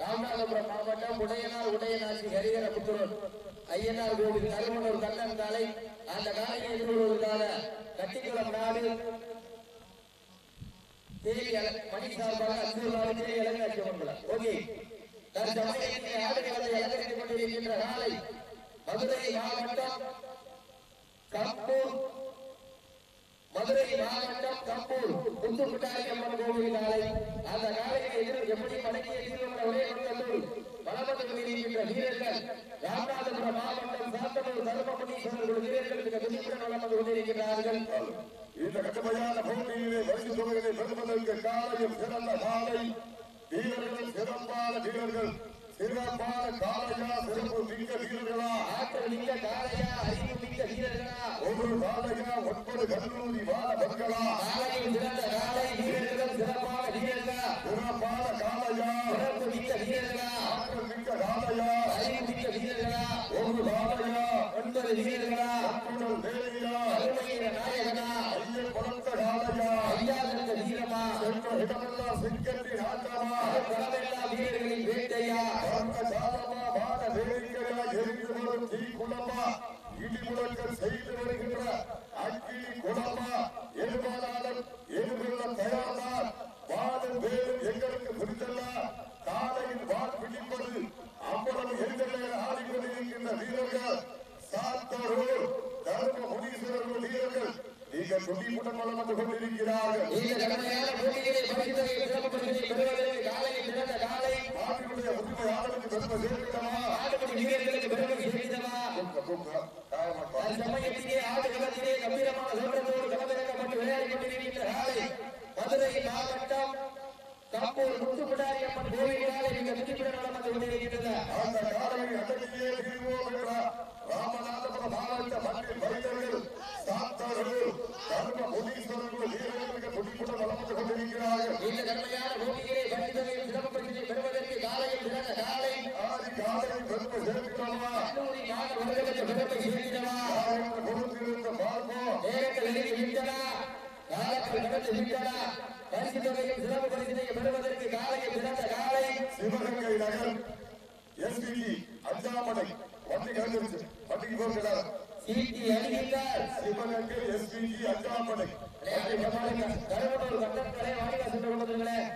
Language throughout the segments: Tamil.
ராமநாதபுரம் மாவட்டம் உடையனார் உடையநாச்சி ஹரிகர புத்தூர் ஐயனார் கோவில் கருமனூர் கண்ணன் காலை அந்த காலையை எதிர்கொள்வதற்கான கட்டிக்குளம் நாடு. தேவி மணி சார்பாக அஞ்சூர் ஓகே. தற்சமயத்தில் ஆடுகளத்தை அலங்கரித்துக் கொண்டிருக்கின்ற நாளை மதுரை மாவட்டம் கம்பூர். மதுரை மாவட்டம் கம்பூர். புத்துக்குட்டாரி அம்மன் கோவில் நாளை அந்த காலையை எதிர் எப்படி மடக்கிய தீர்வுள்ள ஒரே நோக்கத்தோடு வளமந்து கொண்டிருக்கின்ற வீரர்கள் ராமநாதபுரம் மாவட்டம் சாத்தனூர் தர்மபுரீஸ்வரர் வீரர்களுக்கு துணிப்புடன் கொண்டிருக்கிறார்கள் இந்த கடுமையான போட்டியிலே பரிசு தொகையை பெறுவதற்கு காலையும் சிறந்த காலை வீரர்கள் சிறப்பான வீரர்கள் சிறப்பான காலையா சிறப்பு மிக்க வீரர்களா ஆற்றல் மிக்க காலையா அறிவு ஒரு காலையா ஒன்பது கல்லூரி மாணவர்களா? காலையில் சிறந்த காலை வீரர்களும் சிறப்பான வீரர்களா சிறப்பான காலையா? சிறப்பு மிக்க வீரர்களா? ஆற்றல் மிக்க காலையா? அறிவு மிக்க வீரர்களா? ஒரு காலையா ஒன்பது வீரர்களா? அத்துடன் வேலையா? அருமையிற நாயகனா? ஐயன் பலத்த காலையா? ஐயா தந்த வீரமா? சென்ற இடமெல்லாம் ஆட்டமா நீங்கள் துடிப்புடன் வந்து கொண்டிருக்கிறார்கள் இந்த கடமையான போட்டிகளை பரிசுகளை சிறப்பு பரிசுகளை காலையில் சிறந்த காலை நாட்டினுடைய உரிமையாளருக்கு பெருமை சேர்க்கிறமா ஆடுபடி வீரர்களுக்கு பெருமை சேர்ந்தவா சமயத்திலே ஆடு களத்திலே கம்பீரமான தோற்றத்தோடு களமிறக்கப்பட்டு விளையாடி கொண்டிருக்கின்ற காலை மதுரை மாவட்டம் முத்துப்பிடாரி அம்மன் நடந்து கொண்டிருக்கின்றன அந்த காலையை அடக்கியே தீர்வோம் என்றார் ராமநாதபுரம் மாவட்ட மண்ணின் வைத்தர்கள் சாத்தர்கள் தர்ம முனீஸ்வரர்கள் வீரர்களுக்கு துடிப்புடன் வளம் வந்து கொண்டிருக்கிறார்கள் இந்த கடுமையான போட்டிகளை பரிசுகளையும் சிறப்பு பரிசுகளை பெறுவதற்கு காலையில் சிறந்த காலை ஆதி காலையை பெருமை சேர்க்கிறோமா கல்லூரி மாணவர்களுக்கு பெருமை சேர்ந்தவா காலையில் பொறுத்திருந்த பார்ப்போம் நேரங்கள் நெருங்கி விட்டனா காலத்தில் கடந்து விட்டனா பரிசு தொகையும் சிறப்பு பரிசினை பெறுவதற்கு காலையில் சிறந்த காலை சிவகங்கை நகர் எஸ்பிடி அஞ்சாமடை வண்டி கலந்துருச்சு வண்டிக்கு போகிறார் சீட்டி அணிகின்றார் சிவகங்கை எஸ்பிடி அஞ்சாமடை கருவனூர் கட்டணங்களை வாணிகா சென்று கொண்டிருக்கிறேன்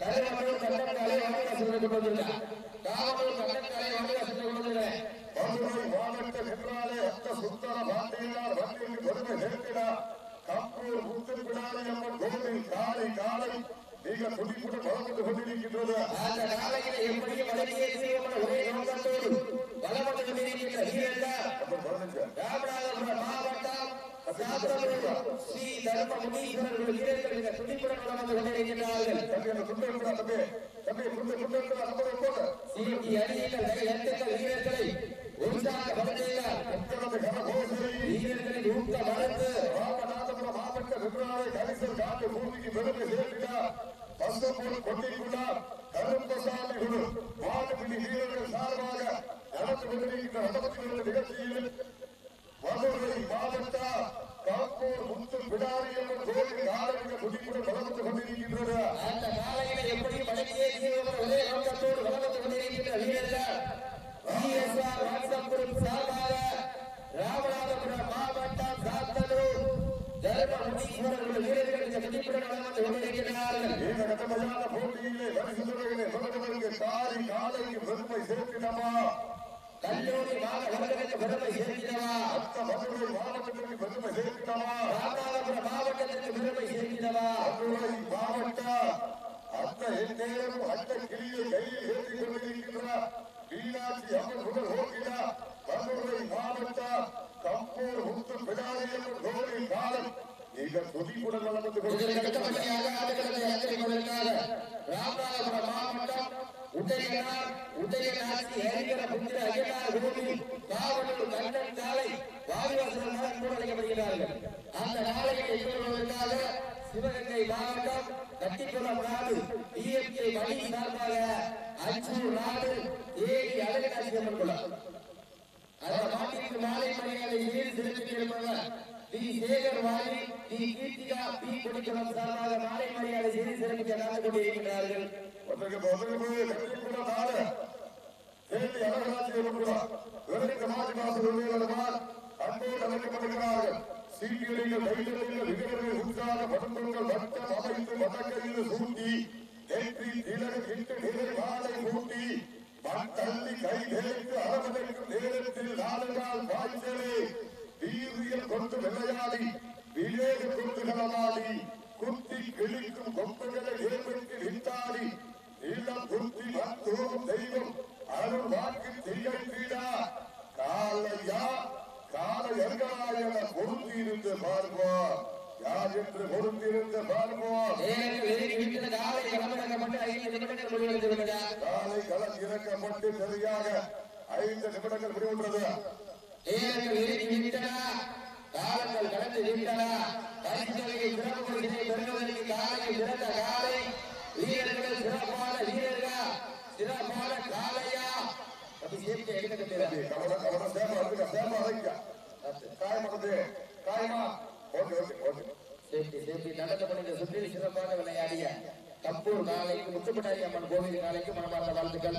கருவனூர் கட்டணங்களை வாணிகா சென்று கொண்டிருக்கிறேன் காவலூர் கட்டணங்களை வாணிகா சென்று கொண்டிருக்கிறேன் மதுரை மாவட்ட நின்றாலே அத்த சுந்தர பாண்டியனார் வண்டியில் பெருமை சேர்க்கிறார் கம்பூர் முத்துப்பிடாரி அம்மன் கோவில் காலை காலை மிக துடிப்புடன் வளர்ந்து கொண்டிருக்கின்றது. அந்த காலையில் எப்படியும் வழங்கிய தீவிரமான ஒரே நோக்கத்தோடு பலப்பட்டு கொண்டிருக்கின்ற வீரர்கள் நம்ம பதினஞ்சு ராமநாதபுரம் மாவட்டம் சாத்தனூர் ஸ்ரீ தர்ம முனீஸ்வரர்கள் வீரர்கள் மிக துடிப்புடன் வளர்ந்து கொண்டிருக்கிறார்கள் தம்பி அந்த குண்டு இருக்கிறா தம்பி தம்பி குண்டு குண்டு இருக்கிறா நம்பர் போட்டு சீட்டி அணியினர் எட்டுக்கள் வீரர்களை உற்சாகப்படுத்துகிறார் எத்தனது கனகோசரி வீரர்களின் ஊக்க மருந்து ராமநாதபுரம் மாவட்ட நின்றாலே கரிசல் காட்டு பூமிக்கு பெருமை சேர்க்கிறார் பசும்பொருள் கொண்டிருக்கிறார் கருப்பசாமி குழு வானபிடி வீரர்கள் சார்பாக நடந்து கொண்டிருக்கின்ற நிகழ்ச்சியில் மதுரை மாவட்ட முத்து வளர்ந்து அந்த காலையில எப்படி வழங்கிய தீவிரமான நோக்கத்தோடு வளர்ந்து கொண்டிருக்கின்ற வீரர்கள் விஎஸ்ஆர் வாட்ஸ்அப் சார்பாக ராமநாதபுரம் மாவட்டம் சாத்தனூர் தர்ம முனீஸ்வரர்கள் வீரர்கள் மிக துடிப்புடன் வளர்ந்து கொண்டிருக்கிறார்கள் இந்த கட்டமையான போட்டியிலே காலைக்கு பெருமை சேர்க்கிறமா கல்லூரி மாணவர்களுக்கு பெருமை சேர்க்கிறவா மதுரை மாவட்டத்திற்கு பெருமை சேர்க்கிறமா ராமநாதபுரம் மாவட்டத்திற்கு பெருமை சேர்க்கிறவா மதுரை மாவட்ட அந்த எந்நேரம் அந்த கிளியை கையில் ஏற்றிக் கொண்டிருக்கின்ற மீனாட்சி அம்மன் முதல் ஹோக்கியா மதுரை மாவட்ட கம்பூர் முத்து பிடாரியம்மன் கோவில் காலம் மிக துதிப்புடன் வளர்ந்து இதற்கு மாவட்டம் உதயநாத் உதயநாத் புத்திர அய்யனார் கோவில் காவலூர் கண்டன் காலை வாரிவாசல் கூட அழைக்கப்படுகிறார்கள் அந்த நாளையை எதிர்கொள்வதற்காக சிவகங்கை மாவட்டம் கட்டிக்குளம் நாடு டிஎம்கே மணி சார்பாக அஞ்சூர் நாடு ஏடி அழகநாசி அம்மன் குளம் அந்த மாட்டிற்கு மாலை மரியாதை நீர் செலுத்தி இருப்பவர் டி சேகர் வாரி டி கீர்த்திகா பி கொடிக்குளம் சார்பாக மாலை மரியாதை செய்து சிறப்பிக்க நடந்து கொண்டிருக்கிறார்கள் தள்ளி கை நேரத்தில் நாலு நாள் வீரியல் கொண்டு விளையாடி விவேக கொண்டு களமாடி குத்தி கிழிக்கும் கொம்புகளை ஏற்படுத்தி வித்தாடி இல்லம் குத்தி மத்தோம் தெய்வம் அருள் வாக்கு திகழ்த்தீடா காலையா கால எங்களாயன பொருந்திருந்து பார்ப்போம். யார் என்று பொருந்திருந்து பார்ப்போம். காலை களம் இறக்கப்பட்டு சரியாக ஐந்து நிமிடங்கள் முடிவுற்றது நேரங்கள் நெருங்கிவிட்டன காலங்கள் கடந்து விட்டன பரிசுத்தொகையை சிறப்பு பரிசினை பெறுவதற்கு காலையை சிறந்த காலை. வீரர்கள் சிறப்பான வீரர்கள்? சிறப்பான காலையா சிறப்பாக விளையாடிய கப்பூர் காலைக்கு முத்துப்பட்டாரி அம்மன் கோவில் காலைக்கு மனமார்ந்த வாழ்த்துக்கள்.